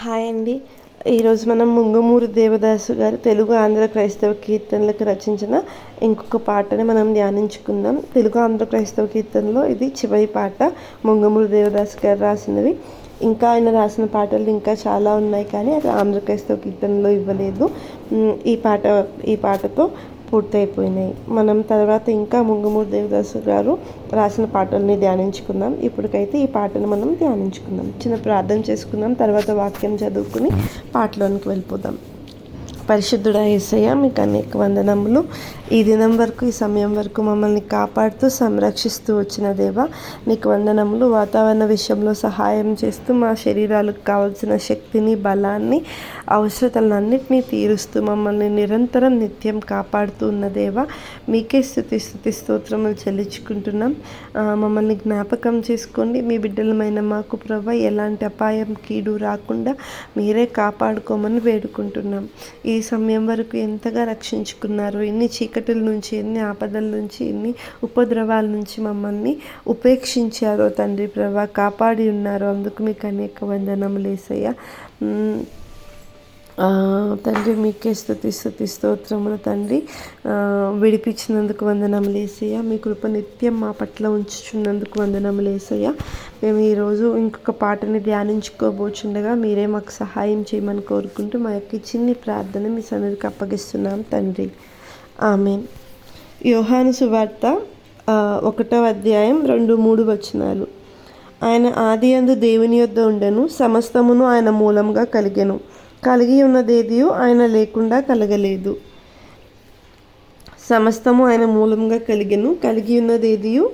Hi అండి. ఈరోజు మనం ముంగమూరు దేవదాసు గారు తెలుగు ఆంధ్ర క్రైస్తవ కీర్తనలకు రచించిన ఇంకొక పాటని మనం ధ్యానించుకుందాం. తెలుగు ఆంధ్ర క్రైస్తవ కీర్తనలో ఇది చివరి పాట ముంగమూరు దేవదాసు గారు రాసినవి. ఇంకా ఆయన రాసిన పాటలు ఇంకా చాలా ఉన్నాయి కానీ అది ఆంధ్ర క్రైస్తవ కీర్తనలో ఇవ్వలేదు. ఈ పాట ఈ పాటతో పూర్తయిపోయినాయి. మనం తర్వాత ఇంకా ముంగమూరు దేవదాసు గారు రాసిన పాటల్ని ధ్యానించుకుందాం. ఇప్పటికైతే ఈ పాటను మనం ధ్యానించుకుందాం. చిన్న ప్రార్థన చేసుకుందాం. తర్వాత వాక్యం చదువుకుని పాటలోనికి వెళ్ళిపోదాం. పరిశుద్ధుడ ఏసయ్య మీకు అనేక వందనములు. ఈ దినం వరకు ఈ సమయం వరకు మమ్మల్ని కాపాడుతూ సంరక్షిస్తూ వచ్చిన దేవ నీకు వందనములు. వాతావరణ విషయంలో సహాయం చేస్తూ మా శరీరాలకు కావలసిన శక్తిని బలాన్ని అవసరతలన్నింటినీ తీరుస్తూ మమ్మల్ని నిరంతరం నిత్యం కాపాడుతూ ఉన్న దేవ మీకే స్థుతి స్థుతి స్తోత్రములు చెల్లించుకుంటున్నాం. మమ్మల్ని జ్ఞాపకం చేసుకోండి. మీ బిడ్డలమైన మాకు ప్రభ ఎలాంటి అపాయం కీడు రాకుండా మీరే కాపాడుకోమని వేడుకుంటున్నాం. ఈ సమయం వరకు ఎంతగా రక్షించుకున్నారు ఎన్ని చీకటిల నుంచి ఎన్ని ఆపదల నుంచి ఎన్ని ఉపద్రవాల నుంచి మమ్మల్ని ఉపేక్షించారో తండ్రి ప్రభా కాపాడి ఉన్నారో. అందుకు మీకు అనేక వందనములు వేసయ్యా తండ్రి మీకే స్థుతి స్థుతి స్తోత్రములు తండ్రి. విడిపించినందుకు వందనములేసయ్య మీ కృప నిత్యం మా పట్ల ఉంచుచున్నందుకు వందనములేసయ్య మేము ఈరోజు ఇంకొక పాటని ధ్యానించుకోబోచుండగా మీరే మాకు సహాయం చేయమని కోరుకుంటూ మా యొక్క చిన్ని ప్రార్థన మీ సన్నిధికి అప్పగిస్తున్నాం తండ్రి. ఆమె యోహాను సువార్త ఒకటో అధ్యాయం రెండు మూడు వచనాలు. ఆయన ఆది అందు దేవుని యొద్ద ఉండెను సమస్తమును ఆయన మూలంగా కలిగెను. కలిగి ఉన్నదేదియు ఆయన లేకుండా కలగలేదు. సమస్తము ఆయన మూలంగా కలిగను కలిగి ఉన్నదేదియు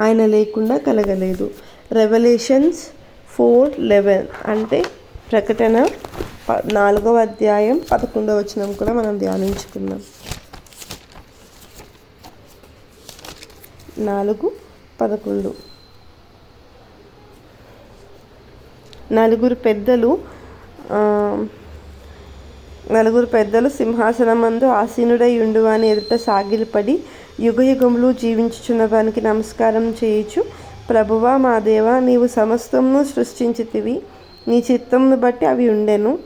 ఆయన లేకుండా కలగలేదు. రెవల్యూషన్స్ ఫోర్ లెవెన్ అంటే ప్రకటన నాలుగవ అధ్యాయం పదకొండవ వచనం కూడా మనం ధ్యానించుకున్నాం నాలుగు పదకొండు. నలుగురు పెద్దలు నలుగురు పెద్దలు సింహాసనమందు ఆసీనుడై ఉండువాని ఎదుట సాగిలిపడి యుగయుగములు జీవించుచున్నవానికి నమస్కారం చేయుచు ప్రభువా మా దేవ నీవు సమస్తమును సృష్టించితివి. నీ చిత్తంను బట్టి అవి ఉండెను.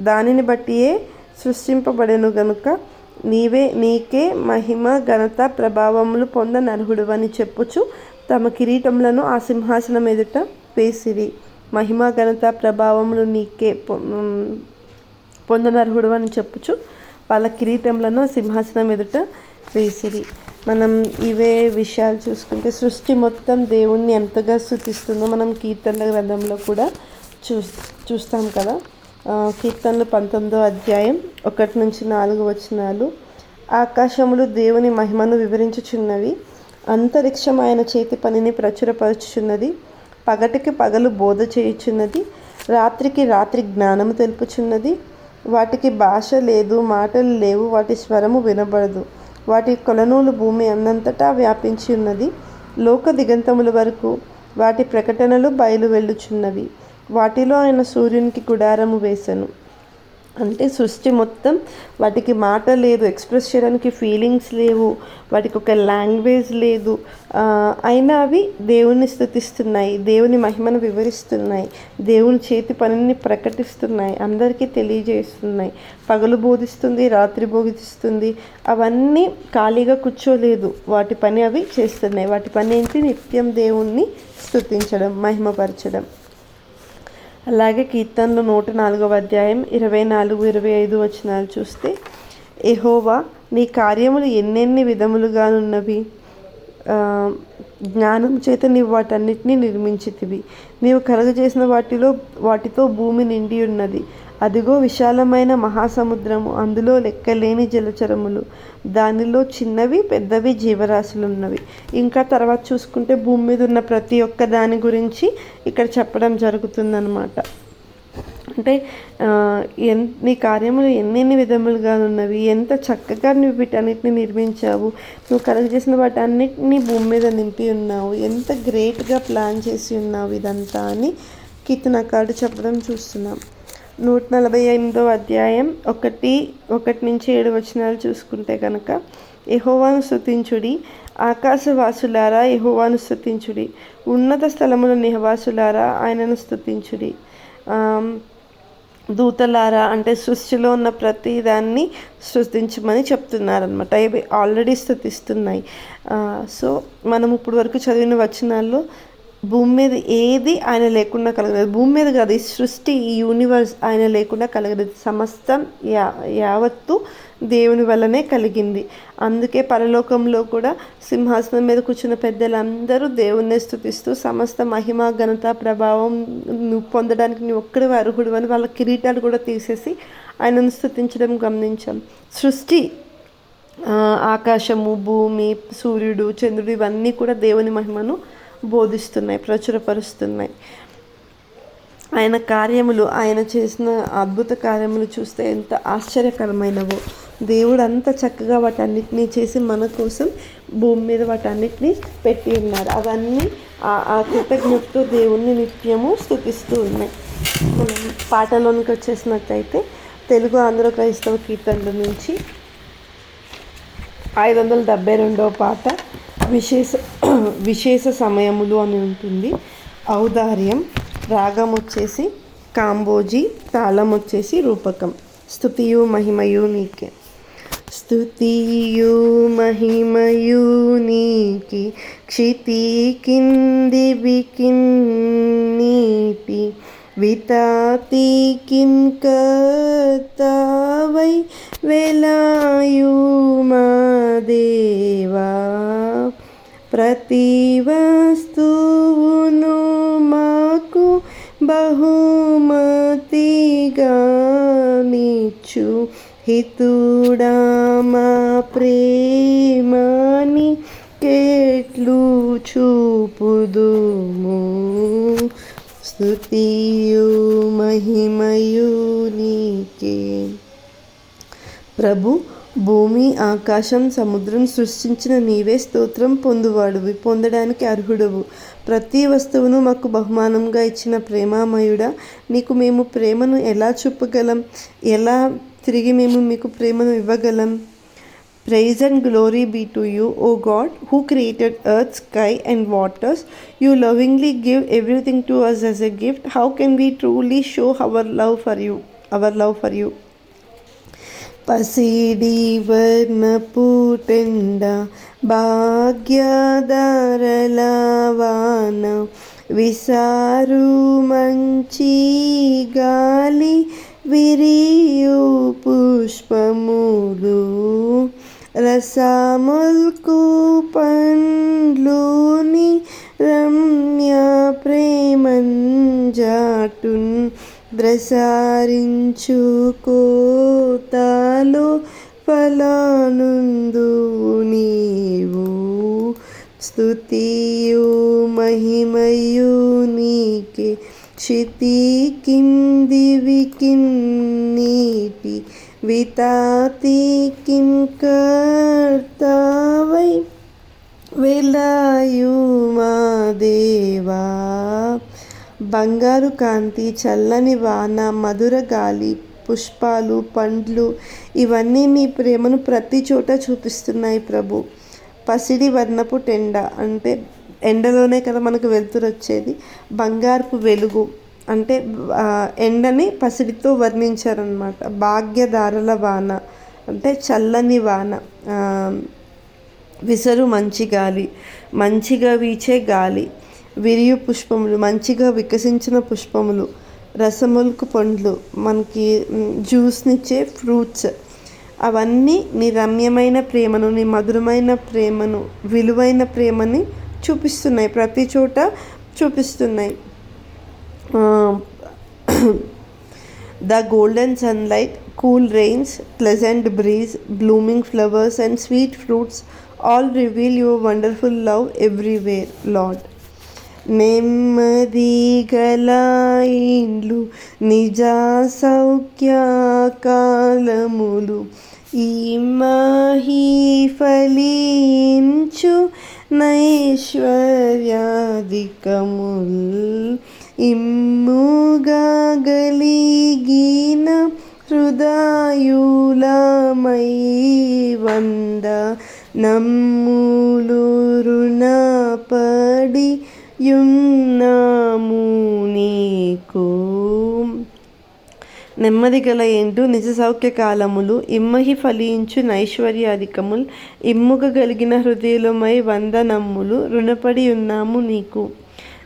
దానిని బట్టియే సృష్టింపబడెను గనుక నీవే నీకే మహిమ ఘనత ప్రభావములు పొంద నర్హుడు అని చెప్పుచు తమ కిరీటములను ఆ సింహాసనం ఎదుట వేసిరి. మహిమ ఘనత ప్రభావములు నీకే పొందనర్హుడు అని చెప్పుచు వాళ్ళ కిరీటంలను సింహాసనం ఎదుట వేసిరి. మనం ఇవే విషయాలు చూసుకుంటే సృష్టి మొత్తం దేవుణ్ణి ఎంతగా స్థుతిస్తుందో మనం కీర్తనల గ్రంథంలో కూడా చూ చూస్తాం కదా. కీర్తనలు పంతొమ్మిదో అధ్యాయం ఒకటి నుంచి నాలుగు వచనాలు. ఆకాశములు దేవుని మహిమను వివరించుచున్నవి అంతరిక్షం ఆయన చేతి పనిని ప్రచురపరచుచున్నది పగటికి పగలు బోధ చేయుచున్నది రాత్రికి రాత్రి జ్ఞానము తెలుపుచున్నది వాటికి భాష లేదు మాటలు లేవు వాటి స్వరము వినబడదు. వాటి కొలనూలు భూమి అన్నంతటా వ్యాపించి ఉన్నది. లోక దిగంతముల వరకు వాటి ప్రకటనలు బయలు వెళ్ళుచున్నవి. వాటిలో ఆయన సూర్యునికి గుడారము వేసెను. అంటే సృష్టి మొత్తం వాటికి మాట లేదు ఎక్స్ప్రెస్ చేయడానికి ఫీలింగ్స్ లేవు వాటికి ఒక లాంగ్వేజ్ లేదు. అయినా అవి దేవుని స్థుతిస్తున్నాయి దేవుని మహిమను వివరిస్తున్నాయి దేవుని చేతి పనిని ప్రకటిస్తున్నాయి అందరికీ తెలియజేస్తున్నాయి. పగలు బోధిస్తుంది రాత్రి బోధిస్తుంది అవన్నీ ఖాళీగా కూర్చోలేదు. వాటి పని అవి చేస్తున్నాయి. వాటి పని ఏంటి? నిత్యం దేవుణ్ణి స్థుతించడం మహిమపరచడం. అలాగే కీర్తనలు నూట నాలుగవ అధ్యాయం ఇరవై నాలుగు ఇరవై ఐదు వచనాలు చూస్తే ఎహోవా నీ కార్యములు ఎన్నెన్ని విధములుగానున్నవి? జ్ఞానం చేత నీవు వాటన్నిటినీ నిర్మించితివి. నీవు కలగజేసిన వాటిలో వాటితో భూమి నిండి ఉన్నది. అదిగో విశాలమైన మహాసముద్రము. అందులో లెక్కలేని జలచరములు. దానిలో చిన్నవి పెద్దవి జీవరాశులు ఉన్నవి ఇంకా తర్వాత చూసుకుంటే భూమి మీద ఉన్న ప్రతి ఒక్క దాని గురించి ఇక్కడ చెప్పడం జరుగుతుందన్నమాట. అంటే ఎన్ నీ కార్యములు ఎన్నెన్ని విధములుగా ఉన్నవి ఎంత చక్కగా నువ్వు వీటన్నిటిని నిర్మించావు నువ్వు కలెక్ట్ చేసిన వాటన్నిటిని భూమి మీద నింపి ఉన్నావు ఎంత గ్రేట్గా ప్లాన్ చేసి ఉన్నావు ఇదంతా అని కితనకాడు చెప్పడం చూస్తున్నాం. నూట నలభై ఎనిమిదో అధ్యాయం ఒకటి ఒకటి నుంచి ఏడు వచనాలు చూసుకుంటే కనుక ఎహోవాను స్థుతించుడి ఆకాశవాసులారా ఎహోవాను స్థుతించుడి ఉన్నత స్థలముల నిహవాసులారా ఆయనను స్థుతించుడి దూతలారా అంటే సృష్టిలో ఉన్న ప్రతిదాన్ని సృష్టించమని చెప్తున్నారనమాట ఇవి ఆల్రెడీ స్థుతిస్తున్నాయి. సో మనం ఇప్పుడు వరకు చదివిన వచనాల్లో భూమి మీద ఏది ఆయన లేకుండా కలగలేదు. భూమి మీద కాదు ఈ సృష్టి ఈ యూనివర్స్ ఆయన లేకుండా కలగలేదు. సమస్తం యా యావత్తు దేవుని వల్లనే కలిగింది. అందుకే పరలోకంలో కూడా సింహాసనం మీద కూర్చున్న పెద్దలందరూ దేవుణ్ణి స్థుతిస్తూ సమస్త మహిమ ఘనత ప్రభావం నువ్వు పొందడానికి నువ్వు ఒక్కడి అర్హుడు అని వాళ్ళ కిరీటాలు కూడా తీసేసి ఆయనను స్థుతించడం గమనించాం. సృష్టి ఆకాశము భూమి సూర్యుడు చంద్రుడు ఇవన్నీ కూడా దేవుని మహిమను బోధిస్తున్నాయి ప్రచురపరుస్తున్నాయి. ఆయన కార్యములు ఆయన చేసిన అద్భుత కార్యములు చూస్తే ఎంత ఆశ్చర్యకరమైనవో. దేవుడు అంత చక్కగా వాటన్నిటినీ చేసి మన కోసం భూమి మీద వాటన్నిటినీ పెట్టి ఉన్నారు. అవన్నీ ఆ- ఆ కృతజ్ఞతతో దేవుణ్ణి నిత్యము స్థుతిస్తూ ఉన్నాయి. మనం పాటలోనికి వచ్చేసినట్టయితే తెలుగు ఆంధ్ర క్రైస్తవ కీర్తనల నుంచి ఐదు వందల డెబ్బై రెండవ పాట విశేష విశేష సమయములు అని ఉంటుంది. ఔదార్యం రాగం వచ్చేసి కాంబోజీ తాళం వచ్చేసి రూపకం. స్థుతియు మహిమయు నీకే. స్థుతియు మహిమయు నీకి క్షితి కింది వికిన్నీటి వితాతి కిం కర్తావై వెలాయు చూచు హితుడా మా ప్రేమాని కేట్లు చూపుదుము. స్తుతియు మహిమయు నీకే. ప్రభు భూమి ఆకాశం సముద్రం సృష్టించిన నీవే స్తోత్రం పొందువాడువి పొందడానికి అర్హుడవు. ప్రతి వస్తువును మాకు బహుమానంగా ఇచ్చిన ప్రేమామయుడ నీకు మేము ప్రేమను ఎలా చూపగలం? ఎలా తిరిగి మేము మీకు ప్రేమను ఇవ్వగలం? Praise and glory be to you O God who created earth sky and waters you lovingly give everything to us as a gift how can we truly show our love for you our love for you పసిడి వర్ణపూటెండ భాగ్యధరలవాన విసారు మంచి గాలి విరియు పుష్పములు రసాముల్కు పండ్లుని రమ్య ప్రేమంజాటున్ ప్రసారించుకోతాలో ఫలానుందు నీవు. స్థుతియు మహిమయు నీకే. క్షితి కింది వికిన్నీటి వితాతి కిం కర్తావై. వెలాయు మా దేవా. బంగారు కాంతి చల్లని వాన మధుర గాలి పుష్పాలు పండ్లు ఇవన్నీ నీ ప్రేమను ప్రతి చోట చూపిస్తున్నాయి ప్రభు. పసిడి వర్ణపు టెండ అంటే ఎండలోనే కదా మనకు వెలుతురు వచ్చేది. బంగారపు వెలుగు అంటే ఎండని పసిడితో వర్ణించారనమాట భాగ్యదారుల వాన అంటే చల్లని వాన. విసరు మంచి గాలి మంచిగా వీచే గాలి. విరియు పుష్పములు మంచిగా వికసించిన పుష్పములు రసములకు పండ్లు మనకి జ్యూస్నిచ్చే ఫ్రూట్స్. అవన్నీ నీ రమ్యమైన ప్రేమను నీ మధురమైన ప్రేమను విలువైన ప్రేమని చూపిస్తున్నాయి. ప్రతి చోట చూపిస్తున్నాయి. The golden sunlight cool rains pleasant breeze blooming flowers and sweet fruits all reveal your wonderful love everywhere lord నెమ్మది గలాయిండ్లు నిజ సౌఖ్య కాలములు ఈ మహీ ఫలించు నైశ్వర్యాధికముల్. ఇమ్ముగా గలిగిన హృదయులమై వంద నమ్ములు రుణపడి యున్నాము నీకు. నెమ్మది గల ఏంటూ నిజ సౌఖ్య కాలములు ఇమ్మహి ఫలించు నైశ్వర్యాధికముల్ ఇమ్ముగ గలిగిన హృదయలమై వందనమ్ములు రుణపడి ఉన్నాము నీకు.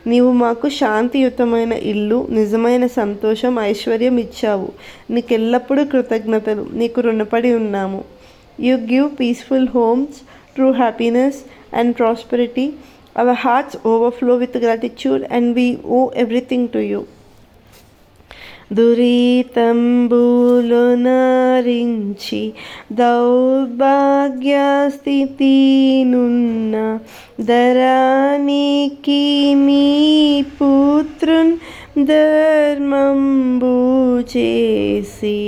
నీవు మాకు శాంతియుతమైన ఇల్లు నిజమైన సంతోషం ఐశ్వర్యం ఇచ్చావు. నీకెల్లప్పుడూ కృతజ్ఞతలు నీకు రుణపడి ఉన్నాము. You give peaceful homes true happiness and prosperity. Our hearts overflow with gratitude and we owe everything to you దురితంబులు నరించి దౌర్భాగ్య స్థితి నున్న ధరానికి నీ పుత్రున్ ధర్మంబు చేసి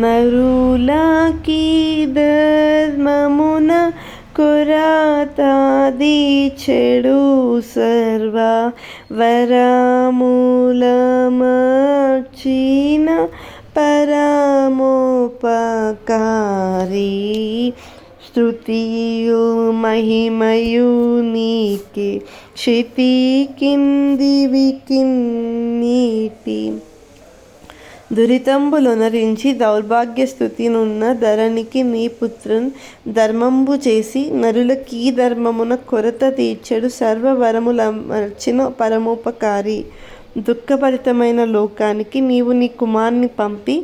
నరులకి ధర్మమున కురాతాది చెడు సర్వ వరమూలమర్చిన పరమోపకారి. స్తుతియు మహిమయు నీకే క్షితి కిందివి కిన్నీటి దురితంబులొనరించి దౌర్భాగ్య స్థుతినున్న ధరణికి నీ పుత్రున్ ధర్మంబు చేసి నరులకీ ధర్మమున కొరత తీర్చడు సర్వవరములమర్చిన పరమోపకారి. దుఃఖభరితమైన లోకానికి నీవు నీ కుమార్ని పంపి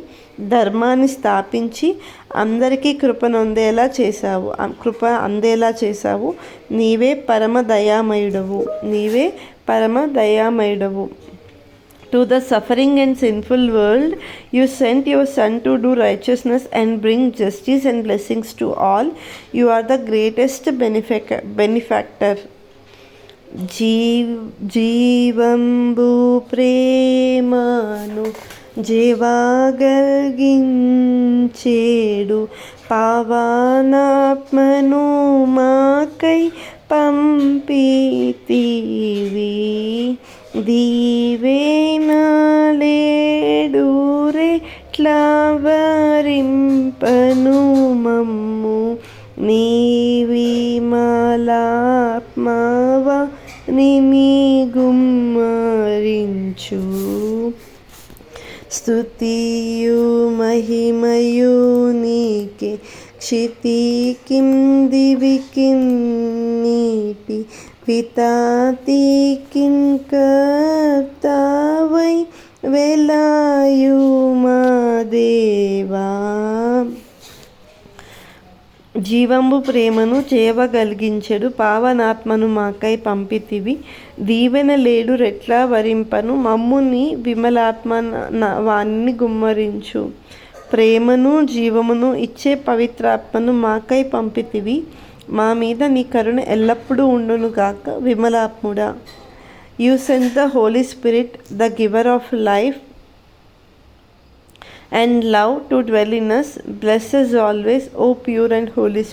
ధర్మాన్ని స్థాపించి అందరికీ కృపనొందేలా చేశావు. కృప అందేలా చేశావు. నీవే పరమ దయామయుడవు నీవే పరమ దయామయుడవు To the suffering and sinful world, you sent your Son to do righteousness and bring justice and blessings to all. You are the greatest benefic- benefactor. Jeev జీవంబు ప్రేమను జీవాగల్గించేడు పావనాత్మను మాకై పంపితివి దీవేనాలేడురెట్లవరింపను మమ్ము. నీవిమలాత్మవ నిమి గుమ్మరించు స్తుతియు మహిమయు నీకే. క్షితి కిందివి కిన్నీటి పితాతి కింకర్తావై వెలాయు మా దేవా జీవంబు ప్రేమను చేవగలిగించెడు పావనాత్మను మాకై పంపితివి. దీవెన లేడు రెట్లా వరింపను మమ్ముని విమలాత్మ న- వాణ్ణి గుమ్మరించు. ప్రేమను జీవమును ఇచ్చే పవిత్రాత్మను మాకై పంపితివి. మా మీద నీ కరుణ ఎల్లప్పుడూ ఉండును గాక విమలాత్ముడా. You sent the Holy Spirit the giver of life and love to dwell in us. Bless us always, O pure and Holy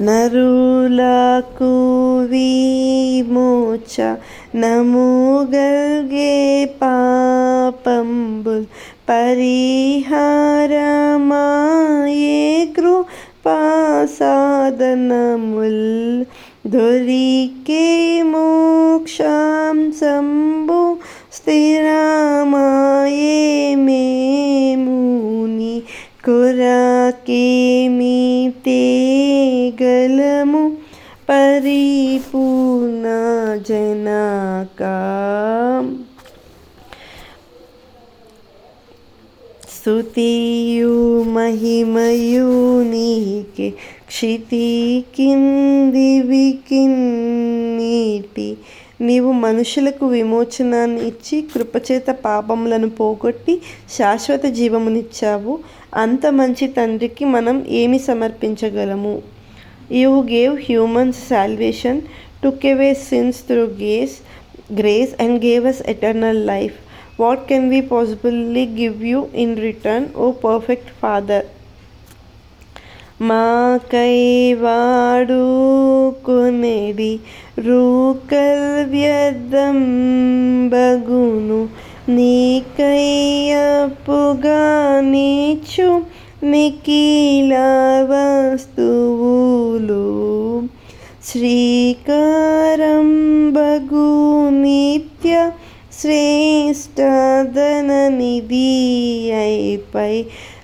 నరులకు విమోచ నముగల్గే పాపంబుల్. పరిహారమాయే కృపాసాధనముల్ దొరికే మోక్షం సంభు స్థిరమాయే మేముని కొరకేమి తేగలము పరిపూర్ణ జనకా స్థుతియు మహిమయు నీకే క్షితి కిందివి కిన్నీటి నీవు మనుషులకు విమోచనాన్ని ఇచ్చి కృపచేత పాపములను పోగొట్టి శాశ్వత జీవమునిచ్చావు. అంత మంచి తండ్రికి మనం ఏమి సమర్పించగలము? You gave humans salvation took away sins through grace grace and gave us eternal life. What can we possibly give you in return O perfect Father మాకై వాడుకొనేది రూకల్ వ్యర్థం బగును. నీకయ్యప్పుగా నీచు నిఖిల వస్తువులు శ్రీకారం బగు నిత్య శ్రేష్టదననిధి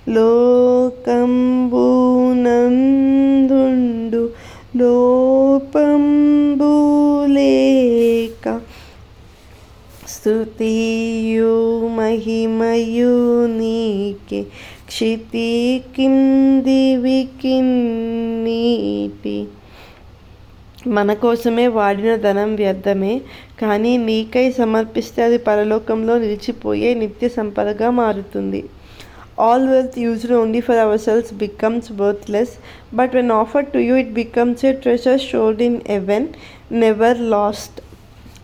లోకంబూనందుండు లోపంబూలేక స్తుతియు మహిమయు నీకే క్షితి కిందివి కిన్నీటి మన కోసమే వాడిన ధనం వ్యర్థమే కానీ నీకై సమర్పిస్తే అది పరలోకంలో నిలిచిపోయే నిత్య సంపదగా మారుతుంది. All wealth used only for our selves becomes worthless but when offer to you it becomes a treasure stored in heaven never lost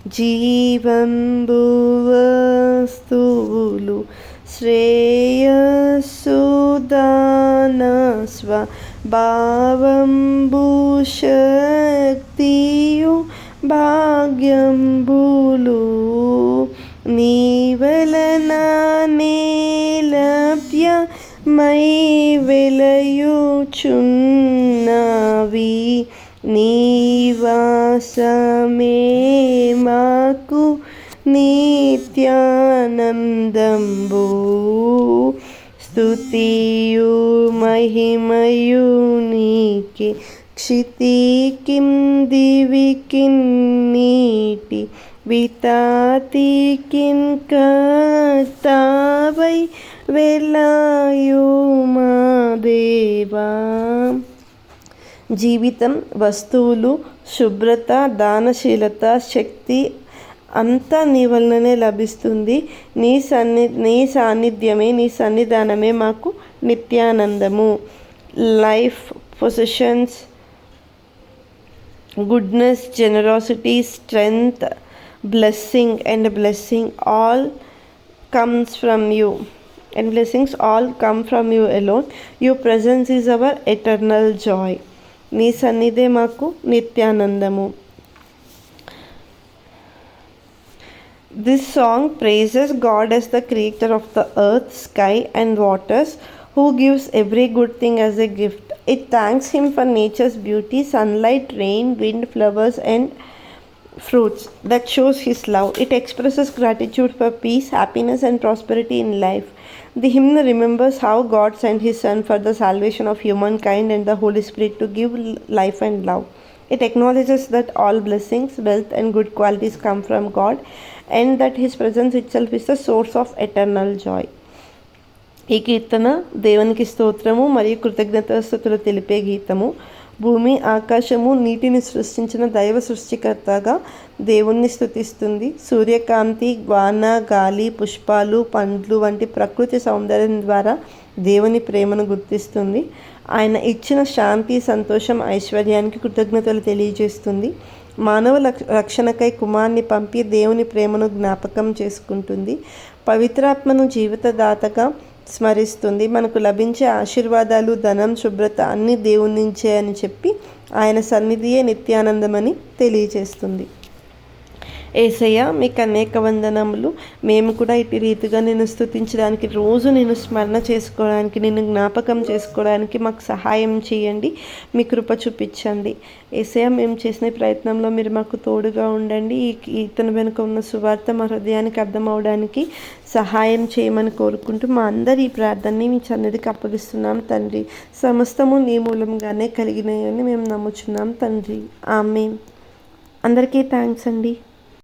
జీవంబు వస్తువులు శ్రేయస్సుదానస్వ భావంబు శక్తియు భాగ్యంబులు నీవలన నేలభ్య మై వెలయుచున్నవి నీవాసమే మాకు నిత్యానందంబూ స్తుతియు మహిమయు నీకే క్షితి కిం నీటి వితాతి కింకర్తావై వెలాయు మా దేవా జీవితం వస్తువులు శుభ్రత దానశీలత శక్తి అంతా నీ వలననే లభిస్తుంది. నీ సన్ని నీ సాన్నిధ్యమే నీ సన్నిధానమే మాకు నిత్యానందము. Life possessions goodness generosity strength blessing and blessing all comes from you and blessings all come from you alone you presence is our eternal joy నీ సన్నిధే మాకు నిత్యానందము. This song praises God as the creator of the earth, sky, and waters, who gives every good thing as a gift. It thanks Him for nature's beauty, sunlight, rain, wind, flowers, and fruits that shows His love. It expresses gratitude for peace, happiness, and prosperity in life. The hymn remembers how God sent His Son for the salvation of humankind and the Holy Spirit to give life and love. It acknowledges that all blessings, wealth, and good qualities come from God and that His presence itself is the source of eternal joy. ఈ కీర్తన దేవునికి స్తోత్రము మరియు కృతజ్ఞతాస్థుతులు తెలిపే గీతము భూమి ఆకాశము నీటిని సృష్టించిన దైవ సృష్టికర్తగా దేవుణ్ణి స్థుతిస్తుంది సూర్యకాంతి వాన గాలి పుష్పాలు పండ్లు వంటి ప్రకృతి సౌందర్యం ద్వారా దేవుని ప్రేమను గుర్తిస్తుంది ఆయన ఇచ్చిన శాంతి సంతోషం ఐశ్వర్యానికి కృతజ్ఞతలు తెలియజేస్తుంది. మానవ రక్షణకై కుమార్ని పంపి దేవుని ప్రేమను జ్ఞాపకం చేసుకుంటుంది. పవిత్రాత్మను జీవితదాతగా స్మరిస్తుంది. మనకు లభించే ఆశీర్వాదాలు ధనం శుభ్రత అన్నీ దేవుని నుంచే అని చెప్పి ఆయన సన్నిధియే నిత్యానందమని తెలియజేస్తుంది. ఏసయ్య మీకు అనేక వందనములు మేము కూడా ఇటు రీతిగా నేను స్థుతించడానికి రోజు నేను స్మరణ చేసుకోవడానికి నేను జ్ఞాపకం చేసుకోవడానికి మాకు సహాయం చేయండి మీ కృప చూపించండి. ఏసయ్య మేము చేసిన ప్రయత్నంలో మీరు మాకు తోడుగా ఉండండి. ఈ ఇతని వెనుక ఉన్న సువార్త మా హృదయానికి అర్థం అవడానికి సహాయం చేయమని కోరుకుంటూ మా అందరి ఈ ప్రార్థనని మీ చన్నదికి అప్పగిస్తున్నాం తండ్రి. సమస్తము నీ మూలంగానే కలిగినాయని మేము నమ్ముచున్నాం తండ్రి. ఆమె అందరికీ థ్యాంక్స్ అండి.